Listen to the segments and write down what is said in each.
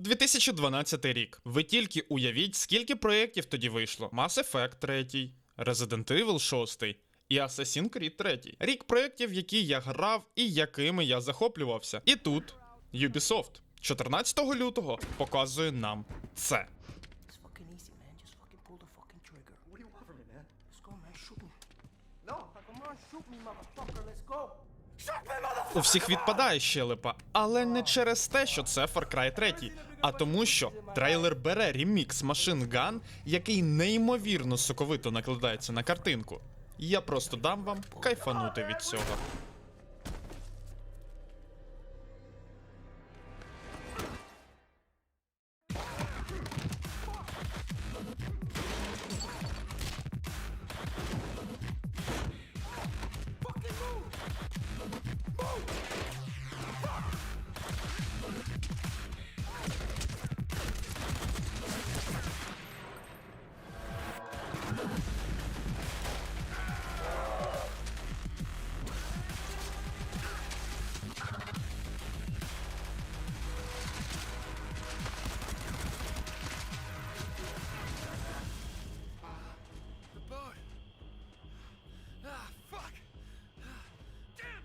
2012 рік. Ви тільки уявіть, скільки проєктів тоді вийшло: Mass Effect 3, Resident Evil 6 і Assassin's Creed 3. Рік проєктів, які я грав і якими я захоплювався. І тут Ubisoft 14 лютого показує нам це. У всіх відпадає щелепа, але не через те, що це Far Cry 3, а тому, що трейлер бере ремікс Machine Gun, який неймовірно соковито накладається на картинку. Я просто дам вам кайфанути від цього.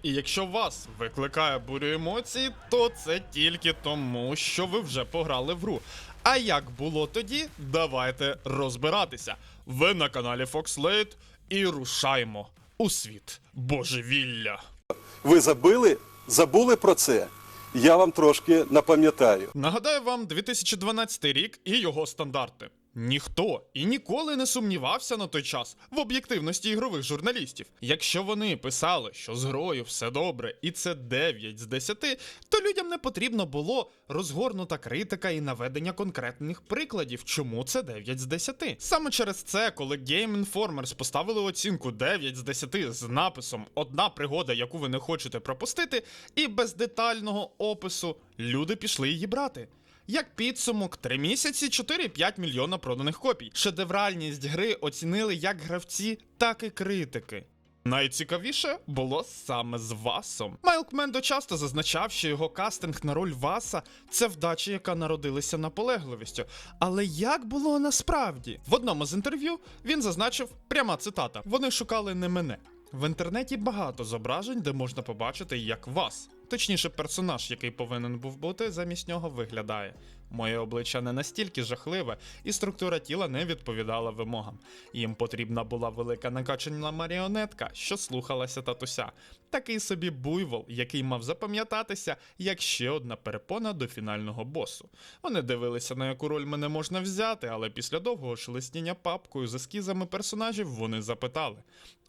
І якщо вас викликає бурю емоцій, то це тільки тому, що ви вже пограли в гру. А як було тоді, давайте розбиратися. Ви на каналі Fox Late і рушаємо у світ божевілля. Ви забили, забули про це? Я вам трошки напам'ятаю. Нагадаю вам 2012 рік і його стандарти. Ніхто і ніколи не сумнівався на той час в об'єктивності ігрових журналістів. Якщо вони писали, що з грою все добре, і це 9 з 10, то людям не потрібно було розгорнута критика і наведення конкретних прикладів, чому це 9 з 10. Саме через це, коли Game Informers поставили оцінку 9 з 10 з написом Одна пригода, яку ви не хочете пропустити, і без детального опису, люди пішли її брати. Як підсумок, 3 місяці 4,5 мільйона проданих копій. Шедевральність гри оцінили як гравці, так і критики. Найцікавіше було саме з Васом. Майлк Мендо часто зазначав, що його кастинг на роль Васа це вдача, яка народилася наполегливістю. Але як було насправді? В одному з інтерв'ю він зазначив пряма цитата: Вони шукали не мене. В інтернеті багато зображень, де можна побачити, як вас, точніше, персонаж, який повинен був бути, замість нього виглядає. Моє обличчя не настільки жахливе, і структура тіла не відповідала вимогам. Їм потрібна була велика накачана маріонетка, що слухалася татуся. Такий собі буйвол, який мав запам'ятатися як ще одна перепона до фінального босу. Вони дивилися, на яку роль мене можна взяти, але після довгого шелестіння папкою з ескізами персонажів вони запитали.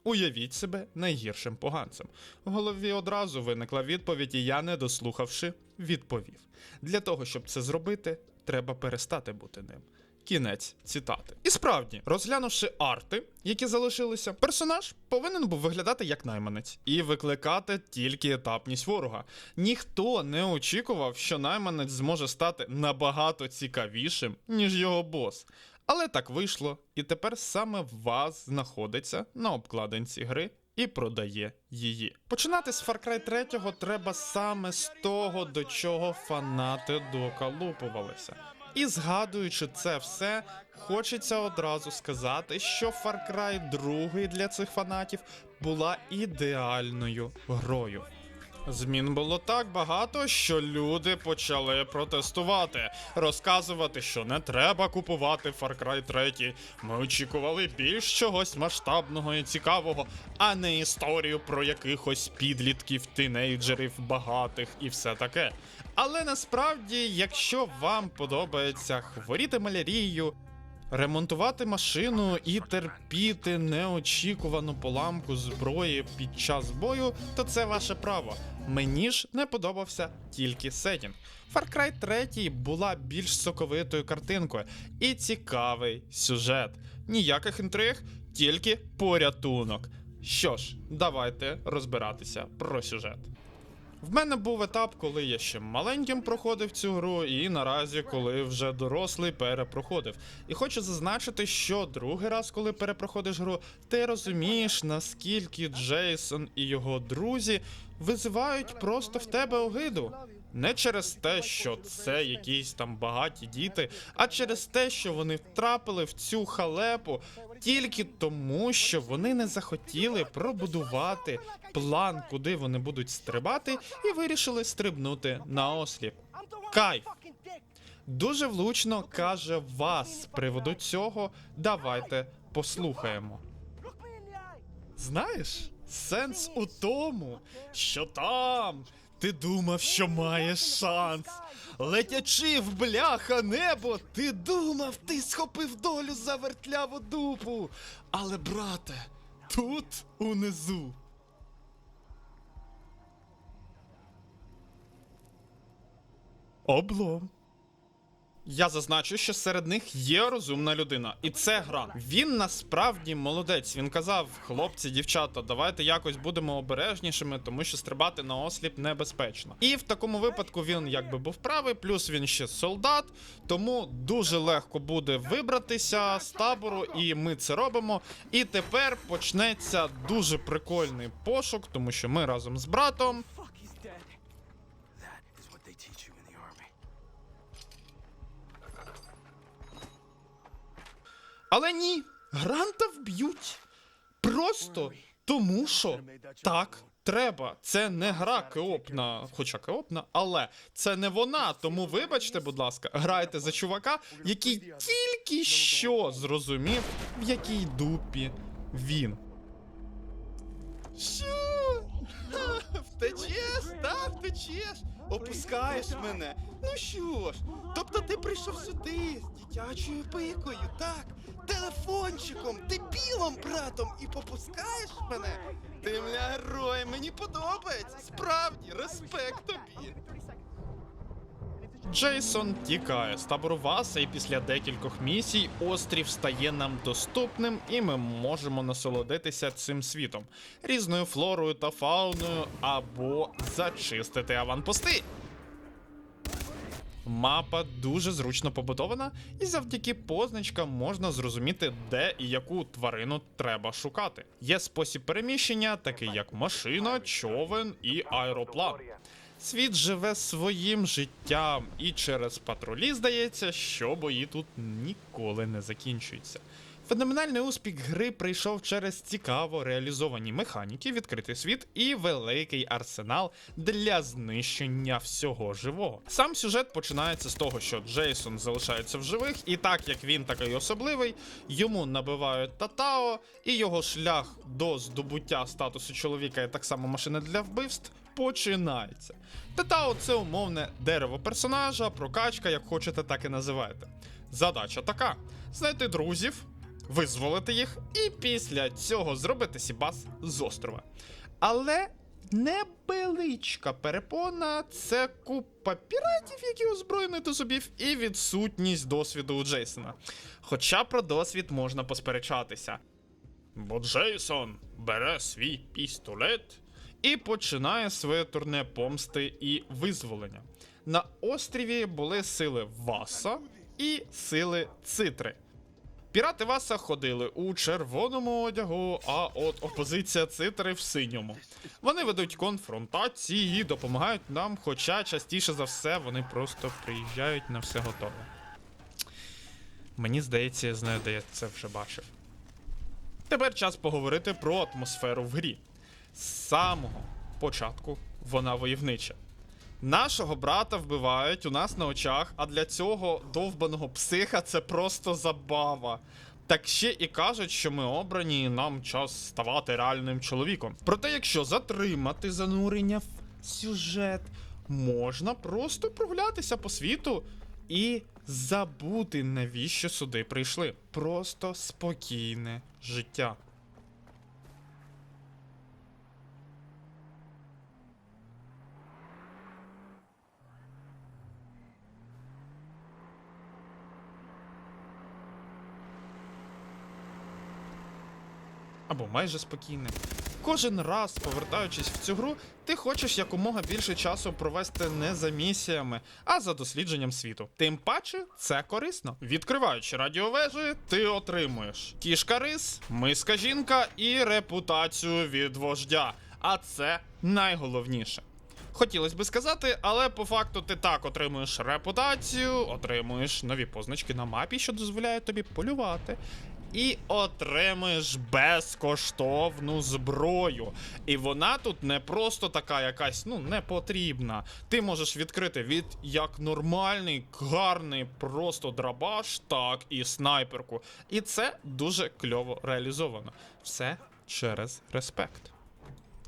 Уявіть себе найгіршим поганцем. В голові одразу виникла відповідь, і я, не дослухавши, відповів: для того, щоб це зробити, треба перестати бути ним. Кінець цитати. І справді, розглянувши арти, які залишилися, персонаж повинен був виглядати як найманець і викликати тільки етапність ворога. Ніхто не очікував, що найманець зможе стати набагато цікавішим, ніж його бос. Але так вийшло, і тепер саме вас знаходиться на обкладинці гри і продає її. Починати з Far Cry 3 треба саме з того, до чого фанати доколупувалися. І згадуючи це все, хочеться одразу сказати, що Far Cry 2 для цих фанатів була ідеальною грою. Змін було так багато, що люди почали протестувати, розказувати, що не треба купувати Far Cry 3. Ми очікували більш чогось масштабного і цікавого, а не історію про якихось підлітків, тинейджерів, багатих і все таке. Але насправді, якщо вам подобається хворіти малярією, Ремонтувати машину і терпіти неочікувану поламку зброї під час бою, то це ваше право. Мені ж не подобався тільки сетінг. Far Cry 3 була більш соковитою картинкою і цікавий сюжет. Ніяких інтриг, тільки порятунок. Що ж, давайте розбиратися про сюжет. В мене був етап, коли я ще маленьким проходив цю гру, і наразі, коли вже дорослий перепроходив. І хочу зазначити, що другий раз, коли перепроходиш гру, ти розумієш, наскільки Джейсон і його друзі визивають просто в тебе огиду. Не через те, що це якісь там багаті діти, а через те, що вони втрапили в цю халепу тільки тому, що вони не захотіли пробудувати план, куди вони будуть стрибати, і вирішили стрибнути на осліп. Кайф! Дуже влучно каже вас з приводу цього. Давайте послухаємо. Знаєш, сенс у тому, що там ти думав, що маєш шанс. Летячи в бляха небо, ти думав, ти схопив долю за вертляву дупу. Але, брате, тут унизу. Облом. Я зазначу, що серед них є розумна людина, і це гран. Він насправді молодець. Він казав: хлопці, дівчата, давайте якось будемо обережнішими, тому що стрибати на осліп небезпечно. І в такому випадку він якби був правий, плюс він ще солдат, тому дуже легко буде вибратися з табору, і ми це робимо. І тепер почнеться дуже прикольний пошук, тому що ми разом з братом Але ні, гранта вб'ють. Просто тому, що так треба. Це не гра Кеопна, хоча Кеопна, але це не вона. Тому вибачте, будь ласка, грайте за чувака, який тільки що зрозумів, в якій дупі він. Що? Втечеш, так, втечеш. Опускаєш мене. Ну що ж, тобто ти прийшов сюди з дитячою пикою, так? Телефончиком, дебілом, братом, і попускаєш мене? Ти мене герой, мені подобається. Справді, респект тобі. Джейсон тікає з табору Васа, і після декількох місій острів стає нам доступним, і ми можемо насолодитися цим світом, різною флорою та фауною, або зачистити аванпости. Мапа дуже зручно побудована, і завдяки позначкам можна зрозуміти, де і яку тварину треба шукати. Є спосіб переміщення, такий як машина, човен і аероплан. Світ живе своїм життям, і через патрулі здається, що бої тут ніколи не закінчуються. Феноменальний успіх гри прийшов через цікаво реалізовані механіки, відкритий світ і великий арсенал для знищення всього живого. Сам сюжет починається з того, що Джейсон залишається в живих, і так як він такий особливий, йому набивають татао, і його шлях до здобуття статусу чоловіка і так само машини для вбивств починається. Татао це умовне дерево персонажа, прокачка, як хочете, так і називайте. Задача така: знайти друзів, визволити їх, і після цього зробити сібас з острова. Але невеличка перепона це купа піратів, які озброєні до зубів, і відсутність досвіду у Джейсона. Хоча про досвід можна посперечатися. Бо Джейсон бере свій пістолет і починає своє турне помсти і визволення. На острові були сили Васа і сили Цитри. Пірати Васа ходили у червоному одягу, а от опозиція Цитри в синьому. Вони ведуть конфронтації допомагають нам, хоча частіше за все вони просто приїжджають на все готове. Мені здається, я знаю, де я це вже бачив. Тепер час поговорити про атмосферу в грі. З самого початку вона войовнича. Нашого брата вбивають у нас на очах, а для цього довбаного психа це просто забава. Так ще і кажуть, що ми обрані, і нам час ставати реальним чоловіком. Проте, якщо затримати занурення в сюжет, можна просто прогулятися по світу і забути, навіщо сюди прийшли. Просто спокійне життя. Або майже спокійне. Кожен раз, повертаючись в цю гру, ти хочеш якомога більше часу провести не за місіями, а за дослідженням світу. Тим паче, це корисно. Відкриваючи радіовежі, ти отримуєш кішка рис, миска жінка і репутацію від вождя. А це найголовніше. Хотілося би сказати, але по факту ти так отримуєш репутацію, отримуєш нові позначки на мапі, що дозволяє тобі полювати. І отримаєш безкоштовну зброю. І вона тут не просто така якась, ну, не потрібна. Ти можеш відкрити від як нормальний, гарний, просто драбаш, так і снайперку. І це дуже кльово реалізовано. Все через респект.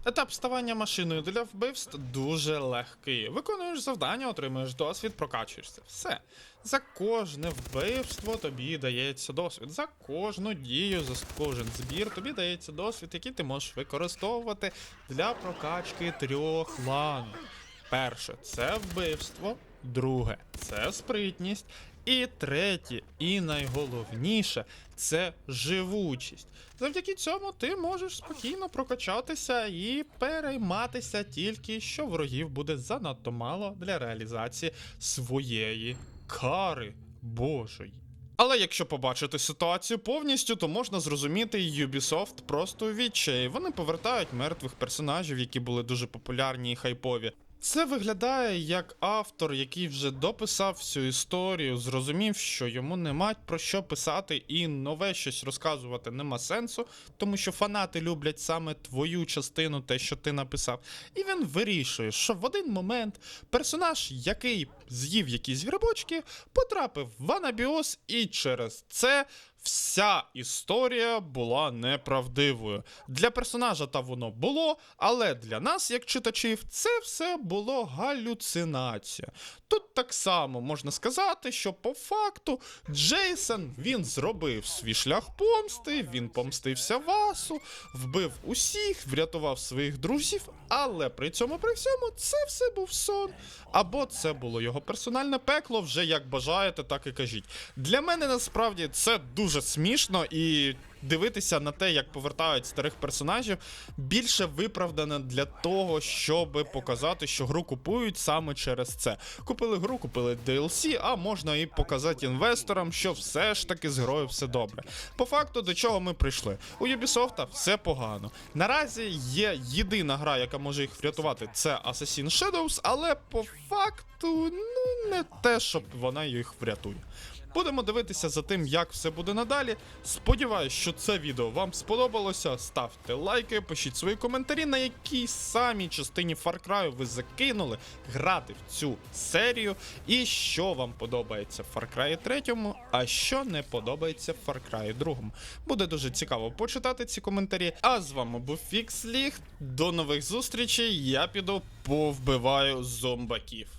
Етап ставання машиною для вбивств дуже легкий. Виконуєш завдання, отримуєш досвід, прокачуєшся. Все. За кожне вбивство тобі дається досвід. За кожну дію, за кожен збір тобі дається досвід, який ти можеш використовувати для прокачки трьох ланок. Перше це вбивство, друге це спритність. І третє, і найголовніше це живучість. Завдяки цьому ти можеш спокійно прокачатися і перейматися тільки, що ворогів буде занадто мало для реалізації своєї кари Божої. Але якщо побачити ситуацію повністю, то можна зрозуміти Ubisoft просто у відчаї. Вони повертають мертвих персонажів, які були дуже популярні і хайпові. Це виглядає як автор, який вже дописав всю історію, зрозумів, що йому нема про що писати і нове щось розказувати нема сенсу, тому що фанати люблять саме твою частину, те, що ти написав. І він вирішує, що в один момент персонаж, який з'їв якісь грибочки, потрапив в анабіоз, і через це вся історія була неправдивою. Для персонажа та воно було, але для нас, як читачів, це все було галюцинація. Тут так само можна сказати, що по факту Джейсон він зробив свій шлях помсти, він помстився Васу, вбив усіх, врятував своїх друзів, але при цьому при всьому це все був сон. Або це було його персональне пекло, вже як бажаєте, так і кажіть. Для мене насправді це дуже смішно і. Дивитися на те, як повертають старих персонажів, більше виправдано для того, щоб показати, що гру купують саме через це. Купили гру, купили DLC, а можна і показати інвесторам, що все ж таки з грою все добре. По факту, до чого ми прийшли? У Ubisoft все погано. Наразі є єдина гра, яка може їх врятувати, це Assassin's Shadows, але по факту, ну не те, щоб вона їх врятує. Будемо дивитися за тим, як все буде надалі. Сподіваюсь, що це відео вам сподобалося. Ставте лайки, пишіть свої коментарі, на якій самій частині Far Cry ви закинули грати в цю серію, і що вам подобається в Far Cry 3, а що не подобається в Far Cry 2. Буде дуже цікаво почитати ці коментарі. А з вами був Фікс Ліг. До нових зустрічей. Я піду повбиваю зомбаків.